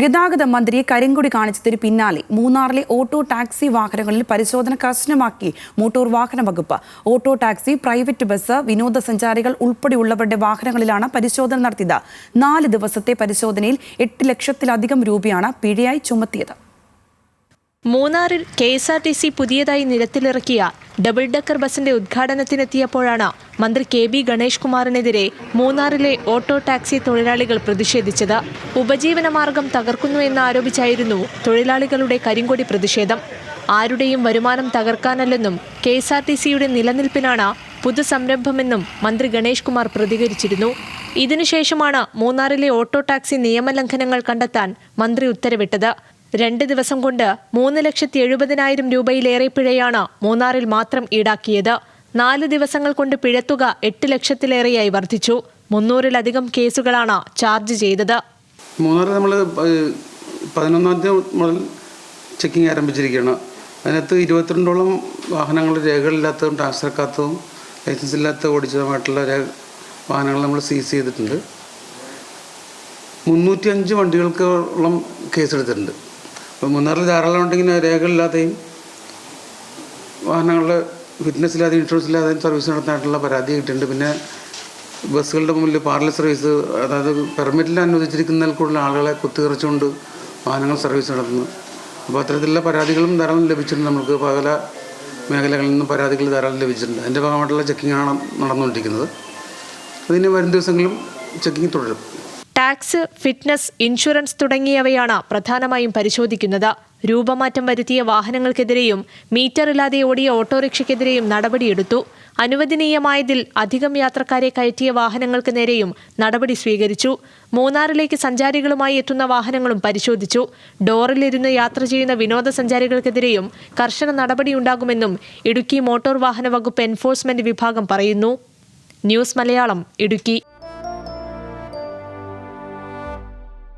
ഗതാഗത മന്ത്രിയെ കരിങ്കൊടി കാണിച്ചതിന് പിന്നാലെ മൂന്നാറിലെ ഓട്ടോ ടാക്സി വാഹനങ്ങളിൽ പരിശോധന കർശനമാക്കി മോട്ടോർ വാഹന വകുപ്പ്. ഓട്ടോ ടാക്സി പ്രൈവറ്റ് ബസ് വിനോദസഞ്ചാരികൾ ഉൾപ്പെടെയുള്ളവരുടെ വാഹനങ്ങളിലാണ് പരിശോധന നടത്തിയത്. നാല് ദിവസത്തെ പരിശോധനയിൽ എട്ട് ലക്ഷത്തിലധികം രൂപയാണ് പിഴയായി ചുമത്തിയത്. മൂന്നാറിൽ K S R T C പുതിയതായി നിരത്തിലിറക്കിയ ഡബിൾ ഡക്കർ ബസിന്റെ ഉദ്ഘാടനത്തിനെത്തിയപ്പോഴാണ് മന്ത്രി കെ ബി ഗണേഷ് കുമാറിനെതിരെ മൂന്നാറിലെ ഓട്ടോ ടാക്സി തൊഴിലാളികൾ പ്രതിഷേധിച്ചത്. ഉപജീവന മാർഗം തകർക്കുന്നു എന്നാരോപിച്ചായിരുന്നു തൊഴിലാളികളുടെ കരിങ്കൊടി പ്രതിഷേധം. ആരുടെയും വരുമാനം തകർക്കാനല്ലെന്നും കെ എസ് ആർ ടി സിയുടെ നിലനിൽപ്പിനാണ് പുതുസംരംഭമെന്നും മന്ത്രി ഗണേഷ് കുമാർ പ്രതികരിച്ചിരുന്നു. ഇതിനുശേഷമാണ് മൂന്നാറിലെ ഓട്ടോ ടാക്സി നിയമലംഘനങ്ങൾ കണ്ടെത്താൻ മന്ത്രി ഉത്തരവിട്ടത്. രണ്ട് ദിവസം കൊണ്ട് മൂന്ന് ലക്ഷത്തി എഴുപതിനായിരം രൂപയിലേറെ പിഴയാണ് മൂന്നാറിൽ മാത്രം ഈടാക്കിയത്. നാല് ദിവസങ്ങൾ കൊണ്ട് പിഴത്തുക എട്ട് ലക്ഷത്തിലേറെയായി വർദ്ധിച്ചു. മുന്നൂറിലധികം കേസുകളാണ് ചാർജ് ചെയ്തത്. മൂന്നാറിൽ നമ്മൾ പതിനൊന്നാം തീയതി മുതൽ ചെക്കിംഗ് ആരംഭിച്ചിരിക്കുകയാണ്. അതിനകത്ത് ഇരുപത്തിരണ്ടോളം വാഹനങ്ങൾ രേഖകളില്ലാത്തതും ടാക്സ് ഇറക്കാത്തതും ലൈസൻസ് ഇല്ലാത്ത ഓടിച്ചതുമായിട്ടുള്ള വാഹനങ്ങൾ നമ്മൾ സീസ് ചെയ്തിട്ടുണ്ട്. മുന്നൂറ്റി അഞ്ച് വണ്ടികൾക്കോളം കേസെടുത്തിട്ടുണ്ട്. അപ്പോൾ മൂന്നാറിൽ ധാരാളം ഉണ്ടെങ്കിൽ രേഖകളില്ലാതെയും വാഹനങ്ങളുടെ ഫിറ്റ്നസ് ഇല്ലാതെ ഇൻഷുറൻസ് ഇല്ലാതെ സർവീസ് നടത്താനായിട്ടുള്ള പരാതി കിട്ടിയിട്ടുണ്ട്. പിന്നെ ബസ്സുകളുടെ മുമ്പിൽ പാർലർ സർവീസ് അതായത് പെർമിറ്റിൽ അനുവദിച്ചിരിക്കുന്നതിൽ കൂടുതൽ ആളുകളെ കുത്തിറിച്ചുകൊണ്ട് വാഹനങ്ങൾ സർവീസ് നടത്തുന്നു. അപ്പോൾ അത്തരത്തിലുള്ള പരാതികളും ധാരാളം ലഭിച്ചിട്ടുണ്ട്. നമുക്ക് പല മേഖലകളിൽ നിന്നും പരാതികൾ ധാരാളം ലഭിച്ചിട്ടുണ്ട്. അതിന്റെ ഭാഗമായിട്ടുള്ള ചെക്കിങ്ങാണ് നടന്നുകൊണ്ടിരിക്കുന്നത്. അതിന് വരും ദിവസങ്ങളിലും ചെക്കിങ് തുടരും. ടാക്സ് ഫിറ്റ്നസ് ഇൻഷുറൻസ് തുടങ്ങിയവയാണ് പ്രധാനമായും പരിശോധിക്കുന്നത്. രൂപമാറ്റം വരുത്തിയ വാഹനങ്ങൾക്കെതിരെയും മീറ്ററില്ലാതെ ഓടിയ ഓട്ടോറിക്ഷയ്ക്കെതിരെയും നടപടിയെടുത്തു. അനുവദനീയമായതിൽ അധികം യാത്രക്കാരെ കയറ്റിയ വാഹനങ്ങൾക്ക് നേരെയും നടപടി സ്വീകരിച്ചു. മൂന്നാറിലേക്ക് സഞ്ചാരികളുമായി എത്തുന്ന വാഹനങ്ങളും പരിശോധിച്ചു. ഡോറിലിരുന്ന് യാത്ര ചെയ്യുന്ന വിനോദസഞ്ചാരികൾക്കെതിരെയും കർശന നടപടിയുണ്ടാകുമെന്നും ഇടുക്കി മോട്ടോർ വാഹന വകുപ്പ് എൻഫോഴ്സ്മെന്റ് വിഭാഗം പറയുന്നു. ന്യൂസ് മലയാളം ഇടുക്കി.